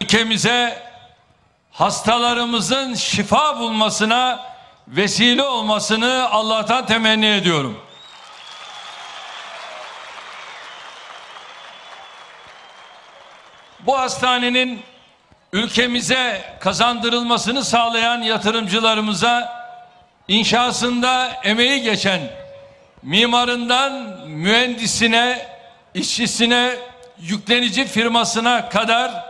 ülkemize hastalarımızın şifa bulmasına vesile olmasını Allah'tan temenni ediyorum. Bu hastanenin ülkemize kazandırılmasını sağlayan yatırımcılarımıza inşasında emeği geçen mimarından mühendisine, işçisine, yüklenici firmasına kadar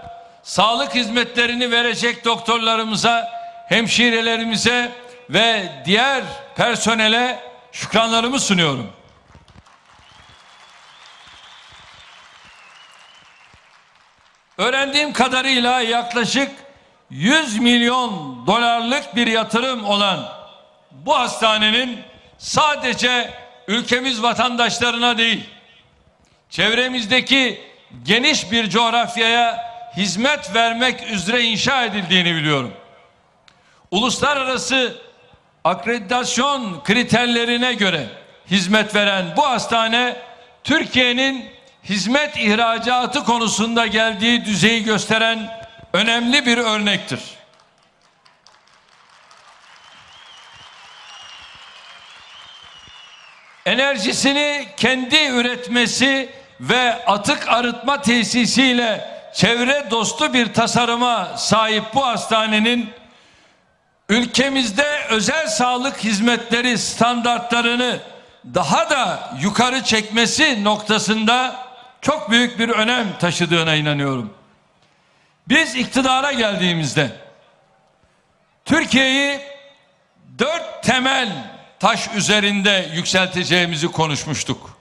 sağlık hizmetlerini verecek doktorlarımıza, hemşirelerimize ve diğer personele şükranlarımı sunuyorum. Öğrendiğim kadarıyla yaklaşık 100 milyon dolarlık bir yatırım olan bu hastanenin sadece ülkemiz vatandaşlarına değil, çevremizdeki geniş bir coğrafyaya hizmet vermek üzere inşa edildiğini biliyorum. Uluslararası akreditasyon kriterlerine göre hizmet veren bu hastane Türkiye'nin hizmet ihracatı konusunda geldiği düzeyi gösteren önemli bir örnektir. Enerjisini kendi üretmesi ve atık arıtma tesisiyle çevre dostu bir tasarıma sahip bu hastanenin ülkemizde özel sağlık hizmetleri standartlarını daha da yukarı çekmesi noktasında çok büyük bir önem taşıdığına inanıyorum. Biz iktidara geldiğimizde Türkiye'yi dört temel taş üzerinde yükselteceğimizi konuşmuştuk.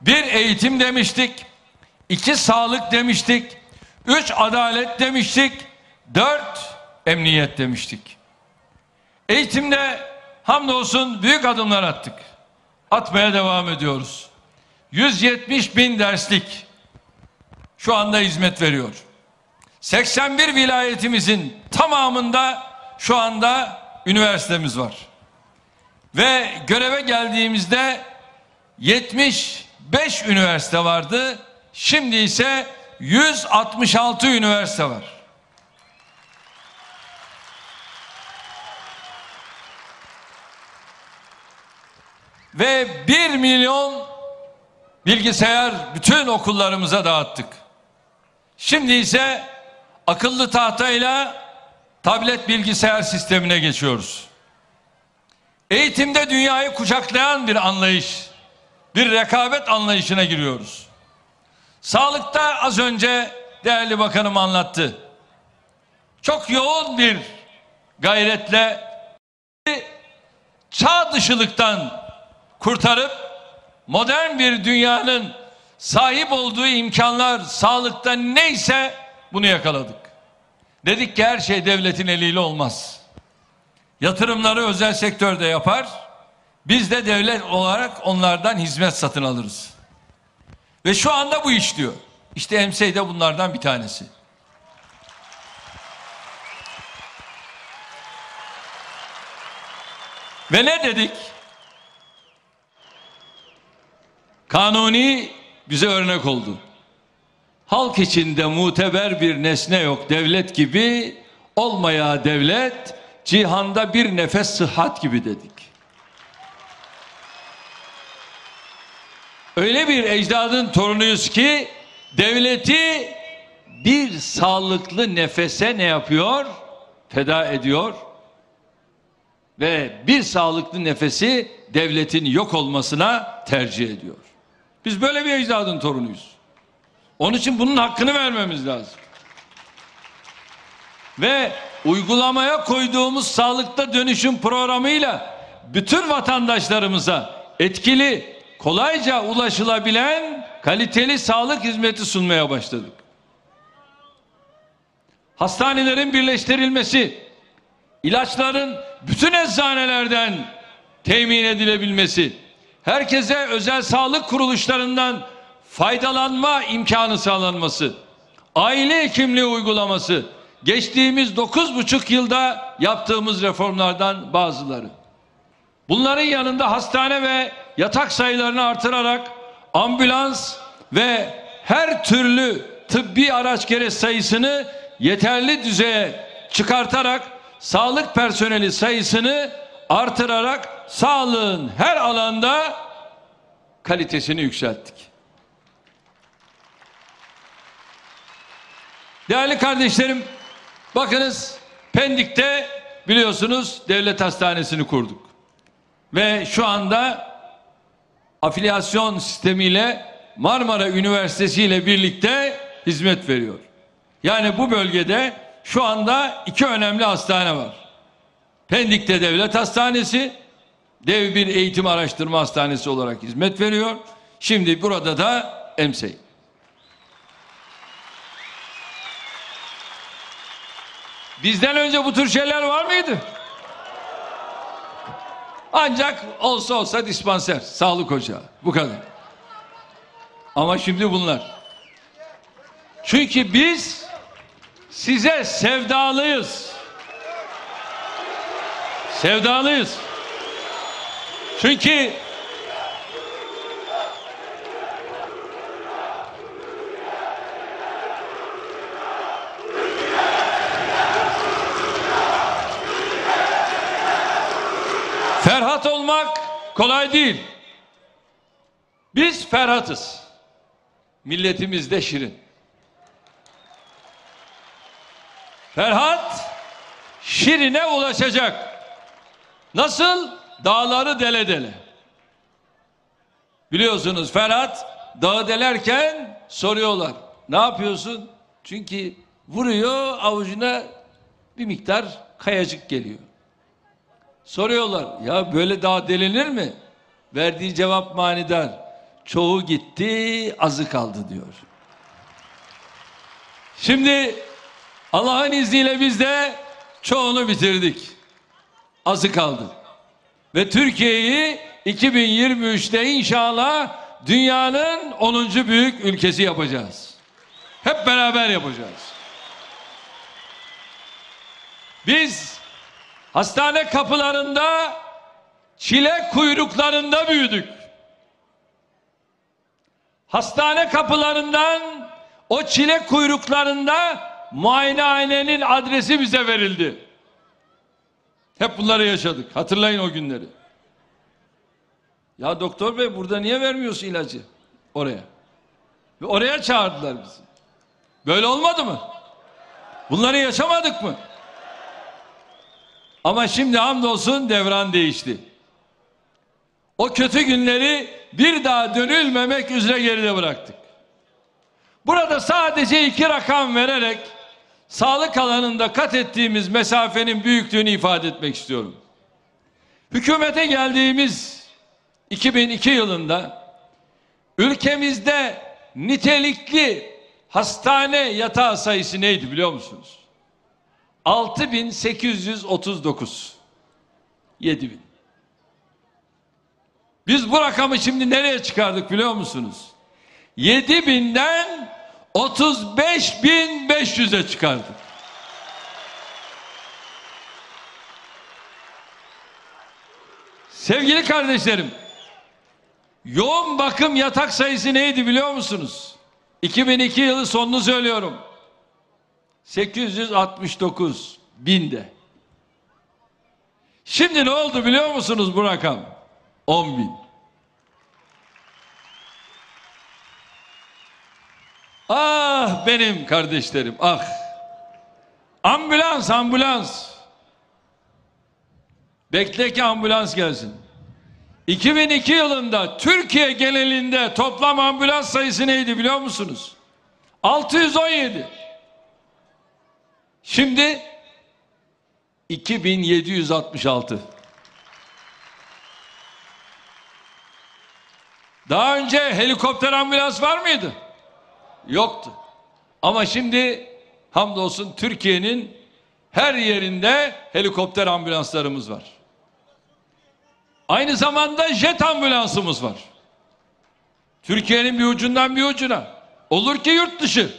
Bir eğitim demiştik, iki sağlık demiştik, üç adalet demiştik, dört emniyet demiştik. Eğitimde hamdolsun büyük adımlar attık. Atmaya devam ediyoruz. 170 bin derslik şu anda hizmet veriyor. 81 vilayetimizin tamamında şu anda üniversitemiz var. Ve göreve geldiğimizde 75 üniversite vardı. Şimdi ise 166 üniversite var. Ve 1 milyon bilgisayar bütün okullarımıza dağıttık. Şimdi ise akıllı tahtayla tablet bilgisayar sistemine geçiyoruz. Eğitimde dünyayı kucaklayan bir anlayış, bir rekabet anlayışına giriyoruz. Sağlıkta az önce değerli bakanım anlattı. Çok yoğun bir gayretle çağ dışılıktan kurtarıp modern bir dünyanın sahip olduğu imkanlar sağlıkta neyse bunu yakaladık. Dedik ki her şey devletin eliyle olmaz. Yatırımları özel sektörde yapar. Biz de devlet olarak onlardan hizmet satın alırız. Ve şu anda bu işliyor. İşte EMSEY de bunlardan bir tanesi. Ve ne dedik? Kanuni bize örnek oldu. Halk içinde muteber bir nesne yok devlet gibi olmaya devlet cihanda bir nefes sıhhat gibi dedik. Öyle bir ecdadın torunuyuz ki devleti bir sağlıklı nefese ne yapıyor? Feda ediyor. Ve bir sağlıklı nefesi devletin yok olmasına tercih ediyor. Biz böyle bir ecdadın torunuyuz. Onun için bunun hakkını vermemiz lazım. Ve uygulamaya koyduğumuz sağlıkta dönüşüm programıyla bütün vatandaşlarımıza etkili, kolayca ulaşılabilen kaliteli sağlık hizmeti sunmaya başladık. Hastanelerin birleştirilmesi, ilaçların bütün eczanelerden temin edilebilmesi, herkese özel sağlık kuruluşlarından faydalanma imkanı sağlanması, aile hekimliği uygulaması, geçtiğimiz dokuz buçuk yılda yaptığımız reformlardan bazıları. Bunların yanında hastane ve yatak sayılarını artırarak ambulans ve her türlü tıbbi araç gereç sayısını yeterli düzeye çıkartarak sağlık personeli sayısını artırarak sağlığın her alanda kalitesini yükselttik. Değerli kardeşlerim, bakınız Pendik'te biliyorsunuz devlet hastanesini kurduk. Ve şu anda afilyasyon sistemiyle Marmara Üniversitesi ile birlikte hizmet veriyor. Yani bu bölgede şu anda iki önemli hastane var. Pendik'te devlet hastanesi, dev bir eğitim araştırma hastanesi olarak hizmet veriyor. Şimdi burada da EMSEY. Bizden önce bu tür şeyler var mıydı? Ancak olsa olsa dispanser, sağlık ocağı. Bu kadar. Ama şimdi bunlar. Çünkü biz size sevdalıyız. Sevdalıyız. Çünkü Ferhat olmak kolay değil. Biz Ferhat'ız. Milletimiz de şirin. Ferhat Şirin'e ulaşacak. Nasıl? Dağları dele dele. Biliyorsunuz Ferhat dağı delerken soruyorlar. Ne yapıyorsun? Çünkü vuruyor avucuna bir miktar kayacık geliyor. Soruyorlar ya böyle dağ delinir mi? Verdiği cevap manidar. Çoğu gitti azı kaldı diyor. Şimdi Allah'ın izniyle biz de çoğunu bitirdik. Azı kaldı. Ve Türkiye'yi 2023'te inşallah dünyanın 10. büyük ülkesi yapacağız. Hep beraber yapacağız. Biz hastane kapılarında çile kuyruklarında büyüdük. Hastane kapılarından o çile kuyruklarında muayenehanenin adresi bize verildi. Hep bunları yaşadık. Hatırlayın o günleri. Ya doktor bey burada niye vermiyorsun ilacı? Oraya. Ve oraya çağırdılar bizi. Böyle olmadı mı? Bunları yaşamadık mı? Ama şimdi hamdolsun devran değişti. O kötü günleri bir daha dönülmemek üzere geride bıraktık. Burada sadece iki rakam vererek sağlık alanında kat ettiğimiz mesafenin büyüklüğünü ifade etmek istiyorum. Hükümete geldiğimiz 2002 yılında ülkemizde nitelikli hastane yatağı sayısı neydi biliyor musunuz? 6839 7000 Biz bu rakamı şimdi nereye çıkardık biliyor musunuz? 7000'den 35500'e çıkardık. Sevgili kardeşlerim, yoğun bakım yatak sayısı neydi biliyor musunuz? 2002 yılı sonunu söylüyorum. 869 binde. Şimdi ne oldu biliyor musunuz bu rakam? 10 bin. Ah benim kardeşlerim ah. Ambulans ambulans. Bekle ki ambulans gelsin. 2002 yılında Türkiye genelinde toplam ambulans sayısı neydi biliyor musunuz? 617. Şimdi 2766. Daha önce helikopter ambulans var mıydı? Yoktu. Ama şimdi hamdolsun Türkiye'nin her yerinde helikopter ambulanslarımız var. Aynı zamanda jet ambulansımız var. Türkiye'nin bir ucundan bir ucuna. Olur ki yurt dışı.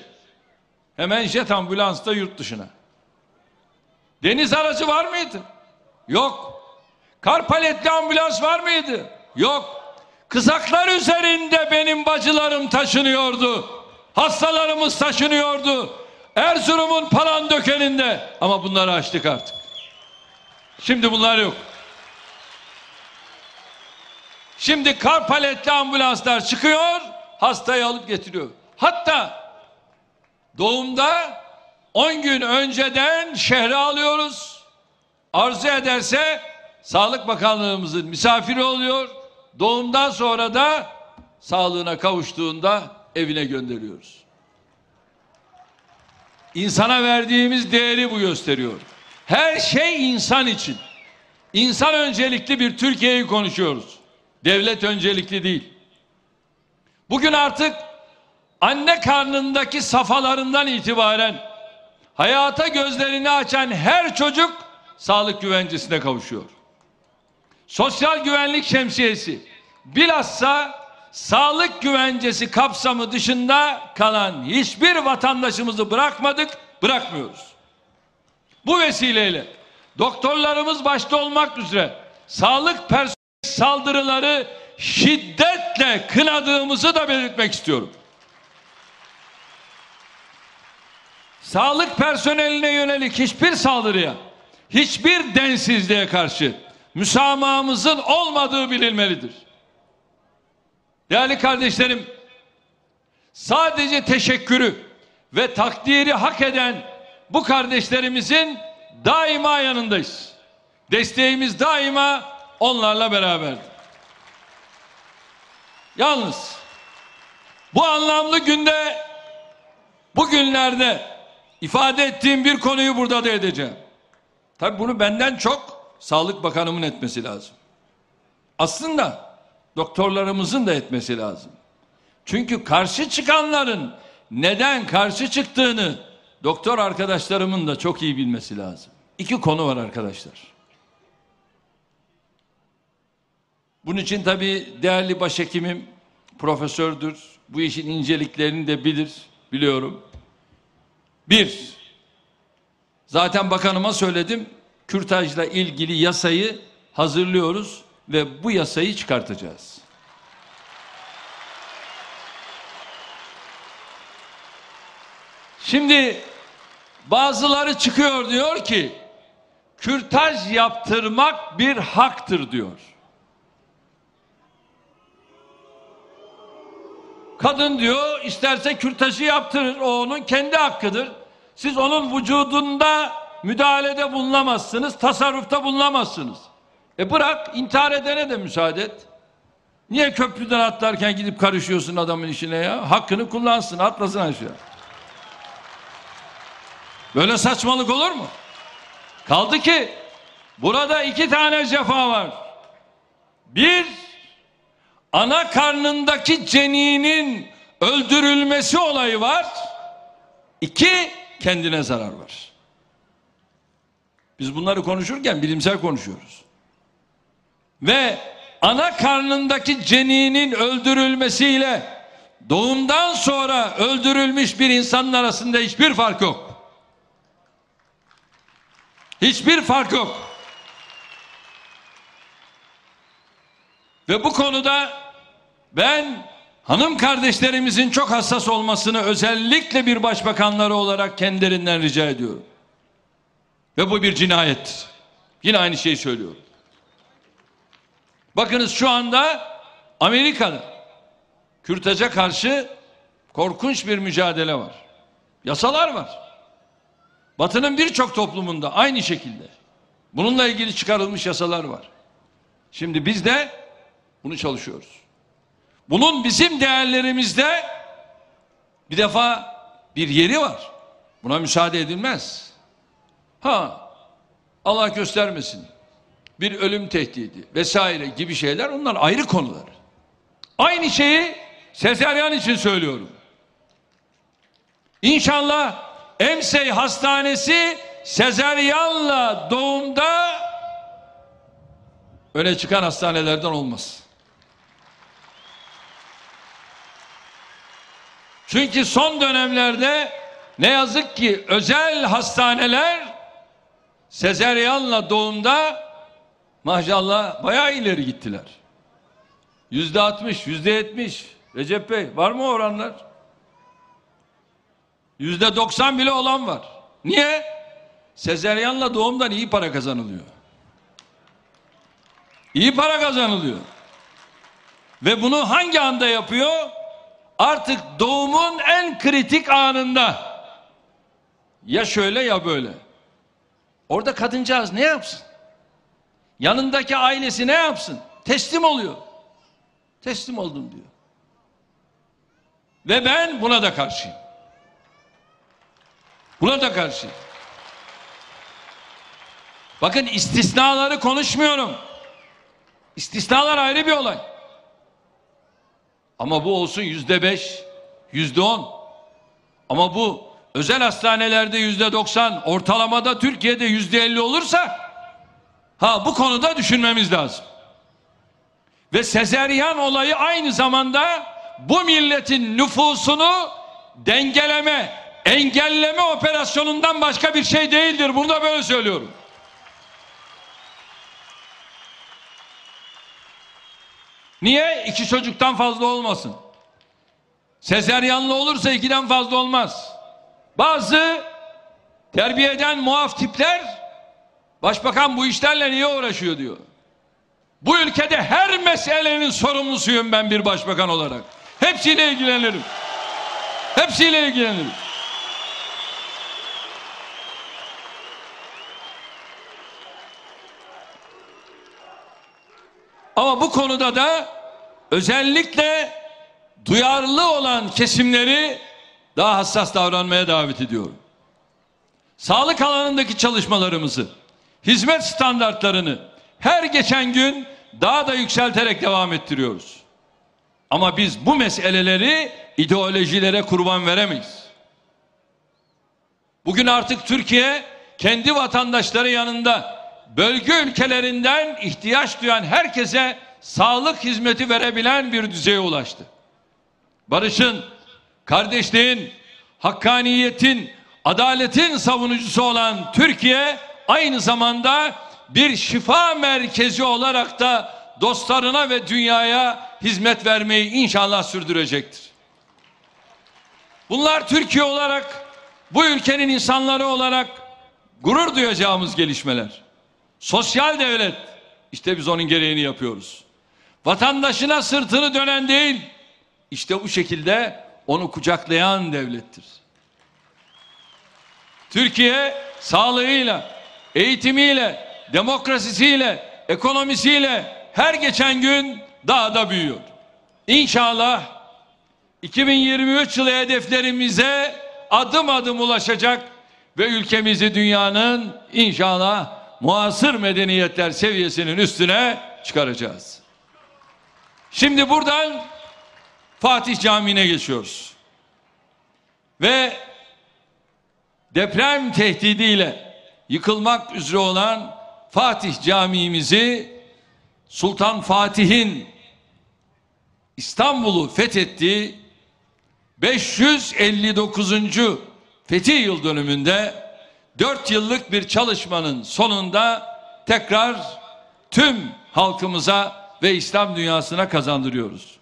Hemen jet ambulans da yurt dışına. Deniz aracı var mıydı? Yok. Kar paletli ambulans var mıydı? Yok. Kızaklar üzerinde benim bacılarım taşınıyordu. Hastalarımız taşınıyordu. Erzurum'un Palandöken'inde ama bunları açtık artık. Şimdi bunlar yok. Şimdi kar paletli ambulanslar çıkıyor, hastayı alıp getiriyor. Hatta doğumda 10 gün önceden şehre alıyoruz. Arzu ederse Sağlık Bakanlığımızın misafiri oluyor. Doğumdan sonra da sağlığına kavuştuğunda evine gönderiyoruz. İnsana verdiğimiz değeri bu gösteriyor. Her şey insan için. İnsan öncelikli bir Türkiye'yi konuşuyoruz. Devlet öncelikli değil. Bugün artık anne karnındaki safhalarından itibaren hayata gözlerini açan her çocuk sağlık güvencesine kavuşuyor. Sosyal güvenlik şemsiyesi bilhassa sağlık güvencesi kapsamı dışında kalan hiçbir vatandaşımızı bırakmadık, bırakmıyoruz. Bu vesileyle doktorlarımız başta olmak üzere sağlık personeli saldırıları şiddetle kınadığımızı da belirtmek istiyorum. Sağlık personeline yönelik hiçbir saldırıya, hiçbir densizliğe karşı müsamahımızın olmadığı bilinmelidir. Değerli kardeşlerim, sadece teşekkürü ve takdiri hak eden bu kardeşlerimizin daima yanındayız. Desteğimiz daima onlarla beraberdir. Yalnız bu anlamlı günde bugünlerde ifade ettiğim bir konuyu burada da edeceğim. Tabi bunu benden çok Sağlık Bakanımın etmesi lazım. Aslında doktorlarımızın da etmesi lazım. Çünkü karşı çıkanların neden karşı çıktığını doktor arkadaşlarımın da çok iyi bilmesi lazım. İki konu var arkadaşlar. Bunun için tabii değerli başhekimim profesördür. Bu işin inceliklerini de bilir, biliyorum. Bir, zaten bakanıma söyledim. Kürtajla ilgili yasayı hazırlıyoruz ve bu yasayı çıkartacağız. Şimdi bazıları çıkıyor diyor ki kürtaj yaptırmak bir haktır diyor. Kadın diyor isterse kürtajı yaptırır o onun kendi hakkıdır. Siz onun vücudunda müdahalede bulunamazsınız, tasarrufta bulunamazsınız. E bırak intihar edene de müsaade et. Niye köprüden atlarken gidip karışıyorsun adamın işine ya? Hakkını kullansın, atlasın aşağı. Böyle saçmalık olur mu? Kaldı ki burada iki tane cefa var. Bir, ana karnındaki ceninin öldürülmesi olayı var. İki, kendine zarar var. Biz bunları konuşurken bilimsel konuşuyoruz. Ve ana karnındaki ceninin öldürülmesiyle doğumdan sonra öldürülmüş bir insanın arasında hiçbir fark yok. Hiçbir fark yok. Ve bu konuda ben hanım kardeşlerimizin çok hassas olmasını özellikle bir başbakanları olarak kendilerinden rica ediyorum. Ve bu bir cinayettir. Yine aynı şeyi söylüyorum. Bakınız şu anda Amerika'da kürtaja karşı korkunç bir mücadele var. Yasalar var. Batı'nın birçok toplumunda aynı şekilde. Bununla ilgili çıkarılmış yasalar var. Şimdi biz de bunu çalışıyoruz. Bunun bizim değerlerimizde bir defa bir yeri var. Buna müsaade edilmez. Ha Allah göstermesin. Bir ölüm tehdidi vesaire gibi şeyler onlar ayrı konular. Aynı şeyi sezeryan için söylüyorum. İnşallah Emsey Hastanesi sezeryanla doğumda öne çıkan hastanelerden olmaz. Çünkü son dönemlerde ne yazık ki özel hastaneler sezeryanla doğumda maşallah bayağı ileri gittiler. Yüzde altmış, yüzde yetmiş. Recep Bey var mı oranlar? Yüzde 90 bile olan var. Niye? Sezeryanla doğumdan iyi para kazanılıyor. İyi para kazanılıyor. Ve bunu hangi anda yapıyor? Artık doğumun en kritik anında. Ya şöyle ya böyle. Orada kadıncağız ne yapsın? Yanındaki ailesi ne yapsın? Teslim oluyor. Teslim oldum diyor. Ve ben buna da karşıyım. Buna da karşıyım. Bakın istisnaları konuşmuyorum. İstisnalar ayrı bir olay. Ama bu olsun yüzde beş, yüzde on. Ama bu özel hastanelerde yüzde doksan, ortalamada Türkiye'de yüzde elli olursa ha bu konuda düşünmemiz lazım. Ve sezeryan olayı aynı zamanda bu milletin nüfusunu dengeleme, engelleme operasyonundan başka bir şey değildir. Bunu da böyle söylüyorum. Niye? İki çocuktan fazla olmasın. Sezeryanlı olursa ikiden fazla olmaz. Bazı terbiyeden muaf tipler başbakan bu işlerle niye uğraşıyor diyor. Bu ülkede her meselenin sorumlusuyum ben bir başbakan olarak. Hepsiyle ilgilenirim. Hepsiyle ilgilenirim. Ama bu konuda da özellikle duyarlı olan kesimleri daha hassas davranmaya davet ediyorum. Sağlık alanındaki çalışmalarımızı, hizmet standartlarını her geçen gün daha da yükselterek devam ettiriyoruz. Ama biz bu meseleleri ideolojilere kurban veremeyiz. Bugün artık Türkiye kendi vatandaşları yanında bölge ülkelerinden ihtiyaç duyan herkese sağlık hizmeti verebilen bir düzeye ulaştı. Barışın, kardeşliğin, hakkaniyetin, adaletin savunucusu olan Türkiye aynı zamanda bir şifa merkezi olarak da dostlarına ve dünyaya hizmet vermeyi inşallah sürdürecektir. Bunlar Türkiye olarak, bu ülkenin insanları olarak gurur duyacağımız gelişmeler. Sosyal devlet, işte biz onun gereğini yapıyoruz. Vatandaşına sırtını dönen değil, işte bu şekilde onu kucaklayan devlettir. Türkiye sağlığıyla, eğitimiyle, demokrasisiyle, ekonomisiyle her geçen gün daha da büyüyor. İnşallah 2023 yılı hedeflerimize adım adım ulaşacak ve ülkemizi dünyanın inşallah muasır medeniyetler seviyesinin üstüne çıkaracağız. Şimdi buradan Fatih Camii'ne geçiyoruz. Ve deprem tehdidiyle yıkılmak üzere olan Fatih Camii'mizi Sultan Fatih'in İstanbul'u fethettiği 559. Fethi Yıl dönümünde 4 yıllık bir çalışmanın sonunda tekrar tüm halkımıza ve İslam dünyasına kazandırıyoruz.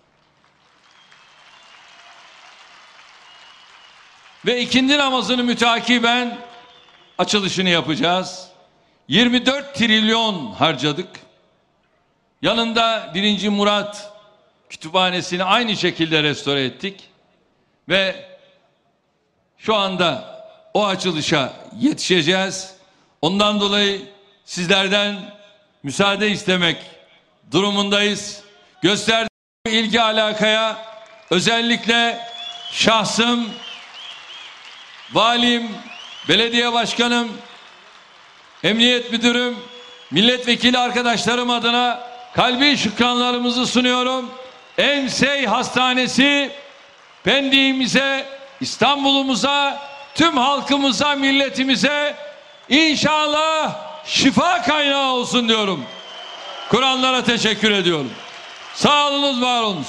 Ve ikindi namazını mütakiben açılışını yapacağız. 24 trilyon harcadık. Yanında 1. Murat kütüphanesini aynı şekilde restore ettik. Ve şu anda o açılışa yetişeceğiz. Ondan dolayı sizlerden müsaade istemek durumundayız. Gösterdiğim ilgi alakaya özellikle şahsım, valim, belediye başkanım, emniyet müdürüm, milletvekili arkadaşlarım adına kalbi şükranlarımızı sunuyorum. Emsey Hastanesi Pendik'imize, İstanbul'umuza, tüm halkımıza, milletimize inşallah şifa kaynağı olsun diyorum. Kur'anlara teşekkür ediyorum. Sağ olunuz, var olunuz.